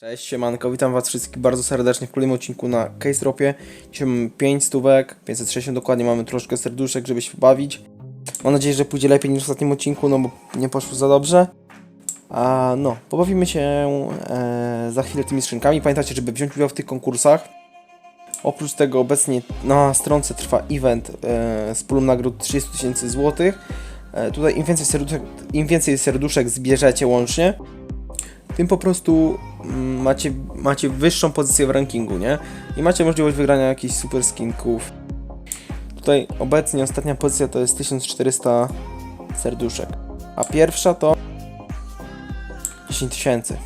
Cześć, siemanko, witam was wszystkich bardzo serdecznie w kolejnym odcinku na Case Dropie. Dzisiaj mamy 5 stówek, 560 dokładnie, mamy troszkę serduszek, żeby się pobawić. Mam nadzieję, że pójdzie lepiej niż w ostatnim odcinku, no bo nie poszło za dobrze. A no, pobawimy się e, za chwilę tymi skrzynkami. Pamiętajcie, żeby wziąć udział w tych konkursach. Oprócz tego obecnie na stronce trwa event e, z pulą nagród 30 tysięcy złotych. E, tutaj im więcej, serduszek, im więcej serduszek zbierzecie łącznie, tym po prostu mm, macie, macie wyższą pozycję w rankingu, nie? I macie możliwość wygrania jakichś super skinków. Tutaj obecnie ostatnia pozycja to jest 1400 serduszek, a pierwsza to 10 tysięcy.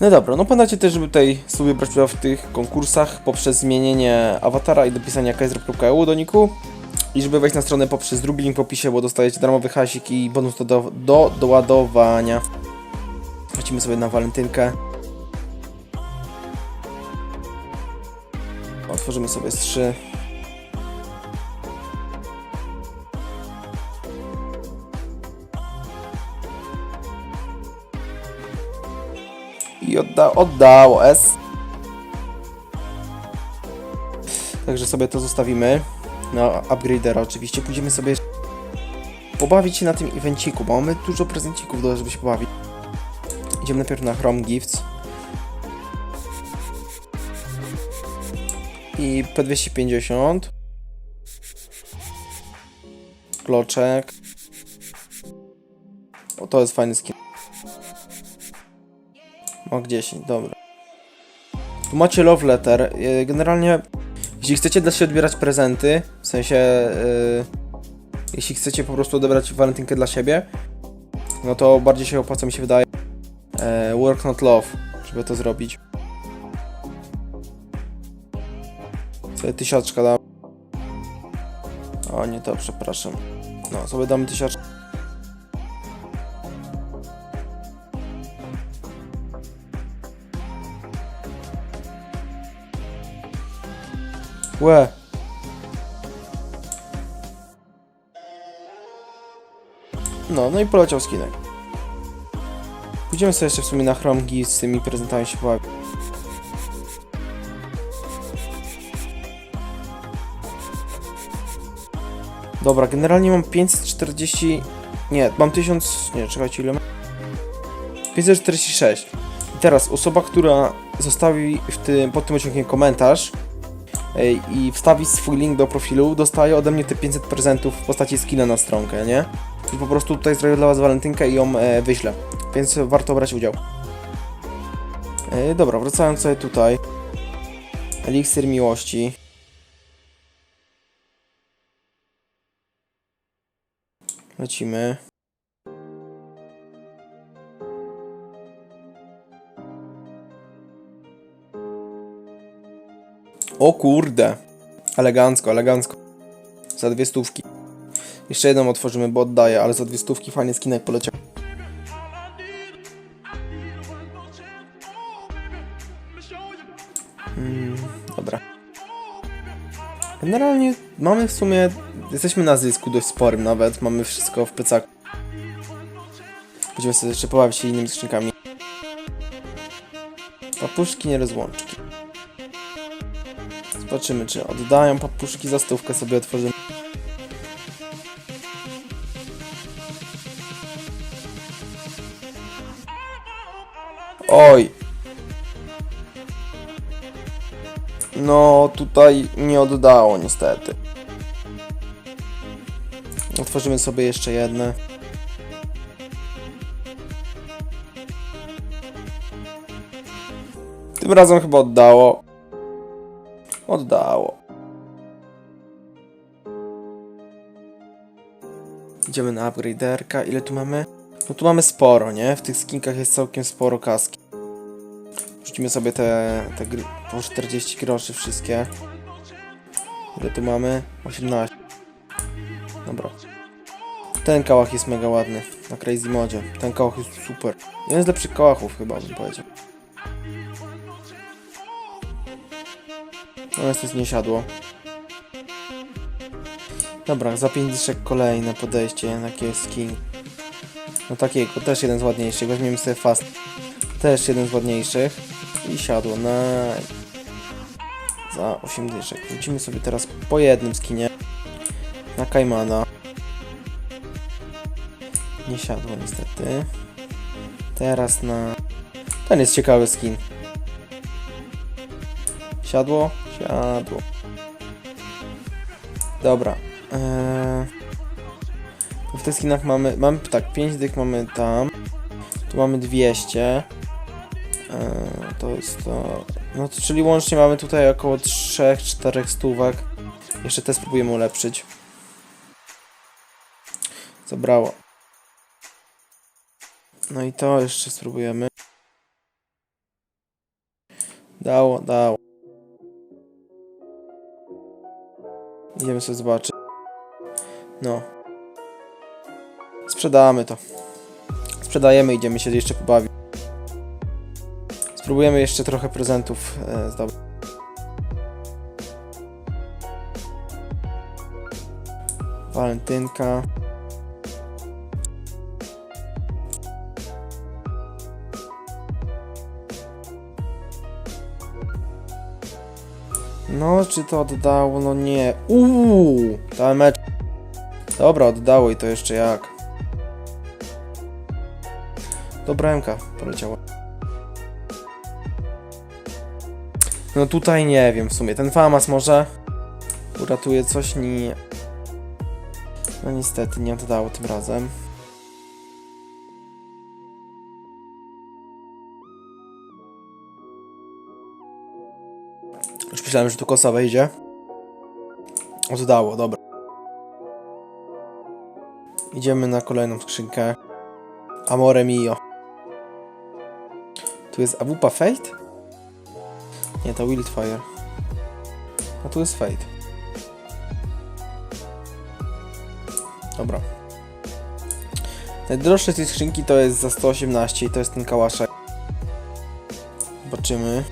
No dobra, no pamiętajcie też, żeby tutaj sobie brać udział w tych konkursach poprzez zmienienie awatara i dopisania ksrop.eu do niku. I żeby wejść na stronę poprzez drugi link w opisie, bo dostajecie darmowy hasik i bonus do, do, do doładowania. Lecimy sobie na walentynkę. Otworzymy sobie z 3. I odda oddało S. Także sobie to zostawimy na upgradera oczywiście. Pójdziemy sobie pobawić się na tym evenciku, bo mamy dużo prezencików, do żeby się pobawić. Idziemy najpierw na Chrome Gifts. I P250. Kloczek. O, to jest fajny skin. Mach 10, dobra. Tu macie love letter. Yy, Generalnie jeśli chcecie dla siebie odbierać prezenty, sensie yy, jeśli chcecie po prostu odebrać walentynkę dla siebie, no to bardziej się opłaca mi się wydaje yy, work not love, żeby to zrobić. Sobie tysiaczka dam. O nie to, przepraszam. No, sobie damy tysiaczkę. Łe. No, no i poleciał skinek. Pójdziemy sobie jeszcze w sumie na chromki z tymi prezentami się pobawić. Dobra, generalnie mam 540... Nie, mam 1000... Nie, czekajcie, ile mam? 546. I teraz osoba, która zostawi w tym, pod tym odcinkiem komentarz, i wstawi swój link do profilu, dostaje ode mnie te 500 prezentów w postaci skina na stronkę, nie? I po prostu tutaj zrobię dla was walentynkę i ją e, wyślę, więc warto brać udział. E, dobra, wracając sobie tutaj. Eliksir miłości. Lecimy. O kurde. Elegancko, elegancko. Za dwie stówki. Jeszcze jedną otworzymy, bo oddaję, ale za dwie stówki fajny skinek poleciał. Mm, dobra. Generalnie mamy w sumie... Jesteśmy na zysku dość sporym nawet. Mamy wszystko w plecaku. Będziemy sobie jeszcze pobawić się innymi skrzynkami. Papuszki, nie rozłączki. Zobaczymy, czy oddają papuszki za stówkę sobie otworzymy. Oj. No, tutaj nie oddało niestety. Otworzymy sobie jeszcze jedne. Tym razem chyba oddało. Oddało. Idziemy na upgraderka. Ile tu mamy? No tu mamy sporo, nie? W tych skinkach jest całkiem sporo kaski. Rzucimy sobie te, te gry po 40 groszy wszystkie. Ile tu mamy? 18. Dobra. Ten kałach jest mega ładny. Na Crazy Modzie. Ten kałach jest super. Jeden z lepszych kałachów chyba bym powiedział. No jest nie siadło. Dobra, za 5 dyszek kolejne podejście na skin. No takiego, też jeden z ładniejszych. Weźmiemy sobie fast. Też jeden z ładniejszych. I siadło na... Za 8 dyszek. Wrócimy sobie teraz po jednym skinie. Na Kaimana. Nie siadło niestety. Teraz na... Ten jest ciekawy skin. Siadło? Siadło. Dobra. Eee... W tych skinach mamy, mamy tak, 5 dych mamy tam. Tu mamy 200. Eee, to jest to. No to czyli łącznie mamy tutaj około 3-4 stówek. Jeszcze te spróbujemy ulepszyć. Zabrało. No i to jeszcze spróbujemy. Dało, dało. Idziemy sobie zobaczyć. No. Sprzedamy to. Sprzedajemy, idziemy się jeszcze pobawić. Spróbujemy jeszcze trochę prezentów e, zdobyć. Walentynka. No, czy to oddało? No nie. Uuu, ta mecz. Dobra, oddało i to jeszcze jak. Dobra MK poleciała. No tutaj nie wiem w sumie. Ten Famas może uratuje coś, nie. No niestety nie oddało tym razem. Już myślałem, że tu kosa wejdzie. Oddało, dobra. Idziemy na kolejną skrzynkę. Amore mio. Tu jest Awupa Fate? Nie, to Wildfire. A tu jest Fate. Dobra. Najdroższe z tej skrzynki to jest za 118 i to jest ten kałaszek. Zobaczymy.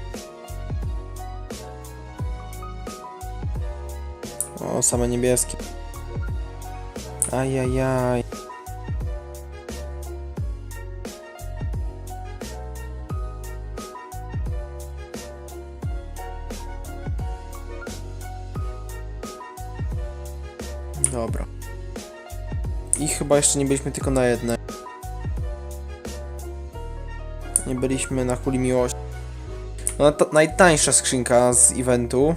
O, same niebieskie. Ajajaj. Dobra. I chyba jeszcze nie byliśmy tylko na jednej. Nie byliśmy na kuli miłości. No to najtańsza skrzynka z eventu.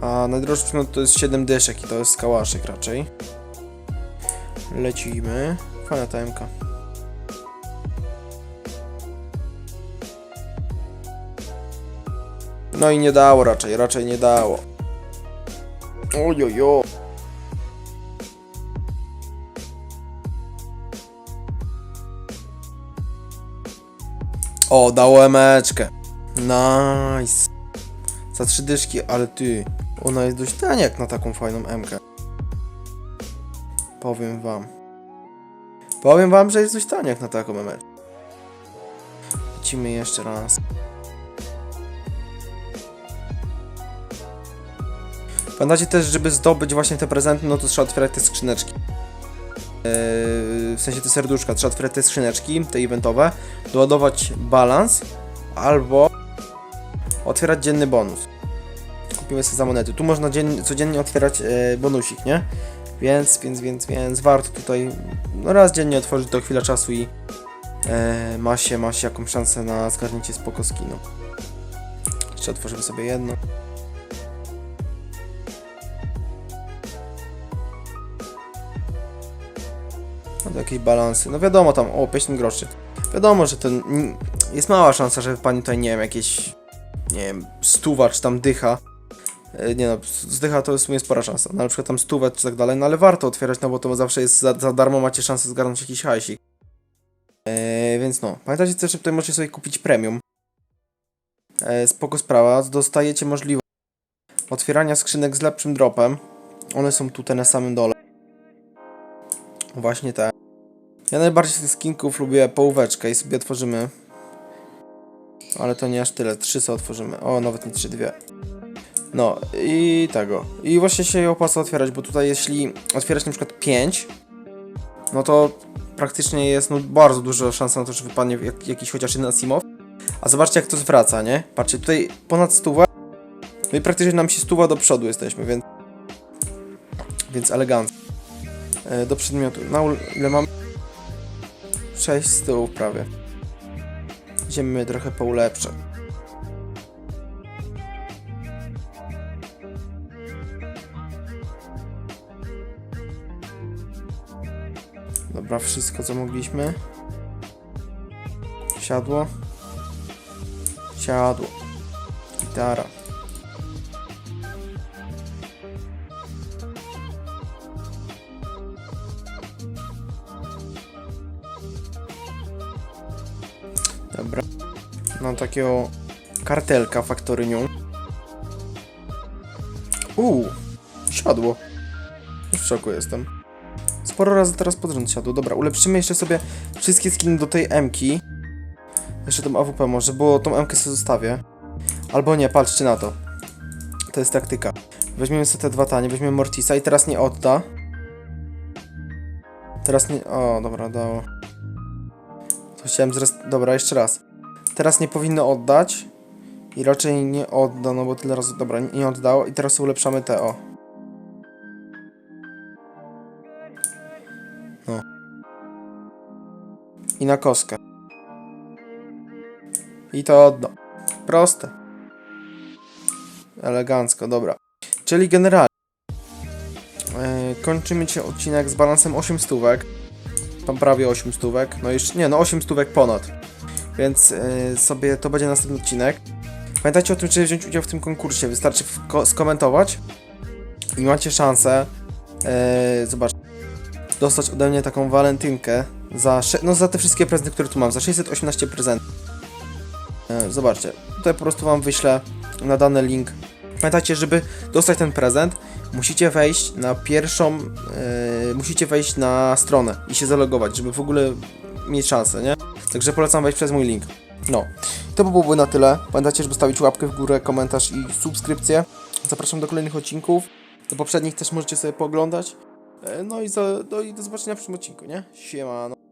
A najdroższy przedmiot to jest 7 dyszek i to jest skałaszek raczej. Lecimy. Fajna ta MK. No i nie dało raczej, raczej nie dało. Ojojo. O, dało emeczkę. Nice. Za trzy dyszki, ale ty, ona jest dość tania jak na taką fajną MK. Powiem wam. Powiem wam, że jest dość tania jak na taką MK. Lecimy jeszcze raz. Pamiętajcie też, żeby zdobyć właśnie te prezenty, no to trzeba otwierać te skrzyneczki. W sensie te serduszka, trzeba otwierać te skrzyneczki, te eventowe, doładować balans, albo otwierać dzienny bonus. Kupimy sobie za monety. Tu można dziennie, codziennie otwierać e, bonusik, nie? Więc, więc, więc, więc warto tutaj no raz dziennie otworzyć to chwilę czasu i e, ma się, ma się jakąś szansę na zgarnięcie spoko skinu. Jeszcze otworzymy sobie jedno. To jakieś balansy. No wiadomo tam, o 50 groszy. Wiadomo, że to jest mała szansa, że pani tutaj, nie wiem, jakieś, nie wiem, stuwa czy tam dycha. E, Nie no, z dycha to w sumie spora szansa. No, na przykład tam stówę czy tak dalej, no ale warto otwierać, no bo to zawsze jest za, za darmo, macie szansę zgarnąć jakiś hajsik. E, więc no, pamiętajcie też, że tutaj możecie sobie kupić premium. E, spoko sprawa, dostajecie możliwość otwierania skrzynek z lepszym dropem. One są tutaj na samym dole. Właśnie te. Ja najbardziej z tych skinków lubię połóweczkę i sobie otworzymy. Ale to nie aż tyle, trzy sobie otworzymy. O, nawet nie trzy, dwie. No i tego. I właśnie się opłaca otwierać, bo tutaj jeśli otwierać na przykład 5, no to praktycznie jest no, bardzo duża szansa na to, że wypadnie jak, jakiś chociaż jeden Asimow. A zobaczcie jak to zwraca, nie? Patrzcie, tutaj ponad stuwa. No i praktycznie nam się stuwa do przodu jesteśmy, więc... Więc elegancko. E, do przedmiotu. Na ile mam? 6 z tyłu prawie. Idziemy trochę po ulepsze. Dobra, wszystko co mogliśmy. Siadło. Siadło. Gitara. Dobra. Mam takiego kartelka faktorynią. Uuu, siadło. W szoku jestem. Sporo razy teraz pod rząd siadło. Dobra, ulepszymy jeszcze sobie wszystkie skiny do tej M-ki. Jeszcze tą AWP może, bo tą M-kę sobie zostawię. Albo nie, patrzcie na to. To jest taktyka. Weźmiemy sobie te dwa tanie, weźmiemy Mortisa i teraz nie odda. Teraz nie... O, dobra, dało. Chciałem zres... Dobra, jeszcze raz. Teraz nie powinno oddać. I raczej nie odda, no bo tyle razy... Dobra, nie oddało. I teraz ulepszamy te, o. No. I na kostkę. I to odda. Proste. Elegancko, dobra. Czyli generalnie yy, kończymy dzisiaj odcinek z balansem 8 stówek. Tam prawie 8 stówek. No jeszcze, nie, no 8 stówek ponad. Więc yy, sobie to będzie następny odcinek. Pamiętajcie o tym, żeby wziąć udział w tym konkursie. Wystarczy ko- skomentować i macie szansę. Yy, zobacz, dostać ode mnie taką walentynkę za, no, za te wszystkie prezenty, które tu mam. Za 618 prezentów. E, Zobaczcie, tutaj po prostu Wam wyślę na dany link. Pamiętajcie, żeby dostać ten prezent, musicie wejść na pierwszą, e, musicie wejść na stronę i się zalogować, żeby w ogóle mieć szansę, nie? Także polecam wejść przez mój link. No, to by byłoby na tyle. Pamiętajcie, żeby stawić łapkę w górę, komentarz i subskrypcję. Zapraszam do kolejnych odcinków. Do poprzednich też możecie sobie pooglądać. E, No i, za, no i do zobaczenia w przyszłym odcinku, nie? Siema.